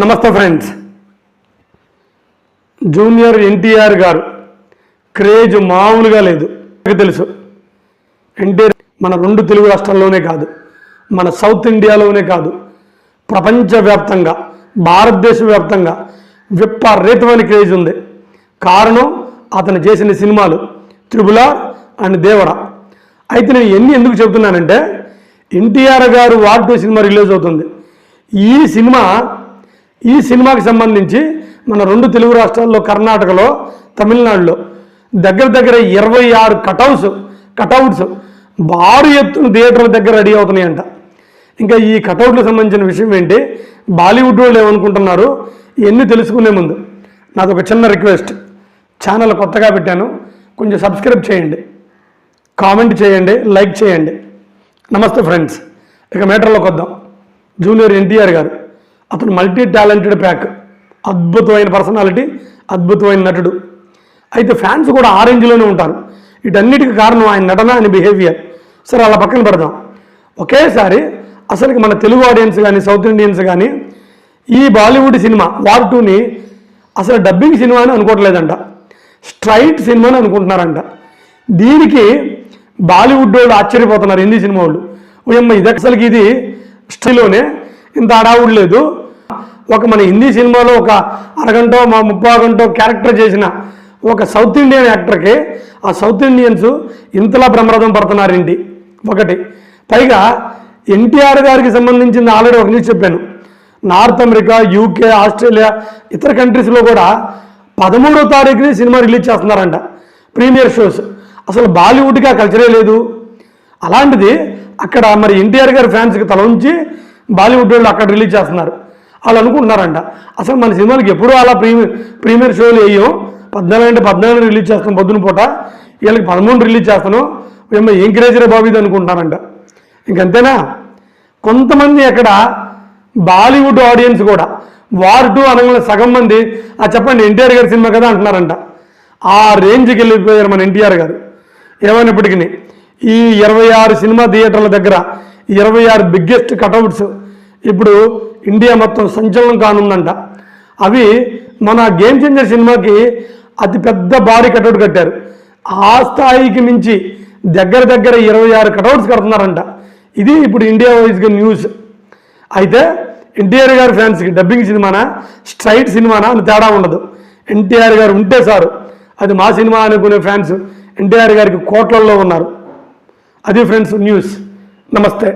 నమస్తే friends. Junior NTR గారు craze మామూలుగా లేదు. మీకు తెలుసు. ఎన్టీఆర్ మన రెండు తెలుగు రాష్ట్రాల్లోనే కాదు మన సౌత్ ఇండియాలోనే కాదు ప్రపంచవ్యాప్తంగా భారతదేశ వ్యాప్తంగా విపరీతమైన క్రేజ్ ఉంది. కారణం అతను చేసిన సినిమాలు త్రిబులార్ అండ్ దేవర. అయితే నేను ఎన్ని ఎందుకు చెబుతున్నానంటే ఎన్టీఆర్ గారు వార్ టూ సినిమా రిలీజ్ అవుతుంది. ఈ సినిమా ఈ సినిమాకి సంబంధించి మన రెండు తెలుగు రాష్ట్రాల్లో కర్ణాటకలో తమిళనాడులో దగ్గర దగ్గర ఇరవై ఆరు కటౌట్స్ కటౌట్స్ భారీ ఎత్తున థియేటర్ల దగ్గర రెడీ అవుతున్నాయంట. ఇంకా ఈ కటౌట్లకు సంబంధించిన విషయం ఏంటి? బాలీవుడ్ వాళ్ళు ఏమనుకుంటున్నారు? ఇవన్నీ తెలుసుకునే ముందు. నాది ఒక చిన్న రిక్వెస్ట్. ఛానల్ కొత్తగా పెట్టాను. కొంచెం సబ్స్క్రైబ్ చేయండి. కామెంట్ చేయండి. లైక్ చేయండి. నమస్తే ఫ్రెండ్స్. ఇక మేటర్లోకి వద్దాం. జూనియర్ ఎన్టీఆర్ గారు. అతను మల్టీ టాలెంటెడ్ ప్యాక్ అద్భుతమైన పర్సనాలిటీ అద్భుతమైన నటుడు. అయితే ఫ్యాన్స్ కూడా ఆ రేంజ్లోనే ఉంటారు. వీటన్నిటికీ కారణం ఆయన నటన ఆయన బిహేవియర్ సరే అలా పక్కన పెడదాం. ఒకేసారి అసలుకి మన తెలుగు ఆడియన్స్ కానీ సౌత్ ఇండియన్స్ కానీ ఈ బాలీవుడ్ సినిమా వార్ టూని అసలు డబ్బింగ్ సినిమా అని అనుకోవట్లేదంట. స్ట్రైట్ సినిమా అని అనుకుంటున్నారంట. దీనికి బాలీవుడ్ వాళ్ళు ఆశ్చర్యపోతున్నారు హిందీ సినిమా వాళ్ళు. ఓయమ్మ ఇది అసలుకి ఇది స్టైల్లోనే ఇంత అడావుడు లేదు. ఒక మన హిందీ సినిమాలో ఒక అరగంట మా ముప్పై గంట క్యారెక్టర్ చేసిన ఒక సౌత్ ఇండియన్ యాక్టర్కి ఆ సౌత్ ఇండియన్స్ ఇంతలా బ్రహ్మరథం పడుతున్నారేంటి? ఒకటి. పైగా ఎన్టీఆర్ గారికి సంబంధించింది ఆల్రెడీ ఒక న్యూస్ చెప్పాను. నార్త్ అమెరికా యూకే ఆస్ట్రేలియా ఇతర కంట్రీస్లో కూడా పదమూడో తారీఖుని సినిమా రిలీజ్ చేస్తున్నారంట. Premiere shows. అసలు బాలీవుడ్కి ఆ కల్చరే లేదు. అలాంటిది అక్కడ మరి ఎన్టీఆర్ గారి ఫ్యాన్స్కి తల ఉంచి బాలీవుడ్ వాళ్ళు అక్కడ రిలీజ్ చేస్తున్నారు. వాళ్ళు అనుకుంటున్నారంట. అసలు మన సినిమాలకి ఎప్పుడూ అలా ప్రీమియర్ ప్రీమియర్ షోలు వేయం? పద్నాలుగు అంటే పద్నాలుగు రిలీజ్ చేస్తాం పొద్దున పూట. వీళ్ళకి పదమూడు రిలీజ్ చేస్తాను. ఏమో ఏం క్రేజరే బాబు ఇది అనుకుంటున్నారంట. ఇంకంతేనా కొంతమంది అక్కడ బాలీవుడ్ ఆడియన్స్ కూడా వార్ టూ అనగానే సగం మంది ఆ చెప్పండి ఎన్టీఆర్ గారి సినిమా కదా అంటున్నారంట. ఆ రేంజ్కి వెళ్ళిపోయారు మన ఎన్టీఆర్ గారు. ఏమైనప్పటికీ ఈ ఇరవై ఆరు సినిమా థియేటర్ల దగ్గర ఇరవై ఆరు బిగ్గెస్ట్ కటౌట్స్ ఇప్పుడు ఇండియా మొత్తం సంచలనం కానుందంట. అవి మన గేమ్ చేంజర్ సినిమాకి అతి పెద్ద భారీ కటౌట్ కట్టారు. ఆ స్థాయికి మించి దగ్గర దగ్గర ఇరవై ఆరు కటౌట్స్ కడుతున్నారంట. ఇది ఇప్పుడు ఇండియా వైజ్గా న్యూస్. అయితే ఎన్టీఆర్ గారి ఫ్యాన్స్కి డబ్బింగ్ సినిమానా స్ట్రైట్ సినిమానా అని తేడా ఉండదు. ఎన్టీఆర్ గారు ఉంటే సారు. అది మా సినిమా అనుకునే ఫ్యాన్స్ ఎన్టీఆర్ గారికి కోట్లల్లో ఉన్నారు. అది ఫ్రెండ్స్ న్యూస్. నమస్తే.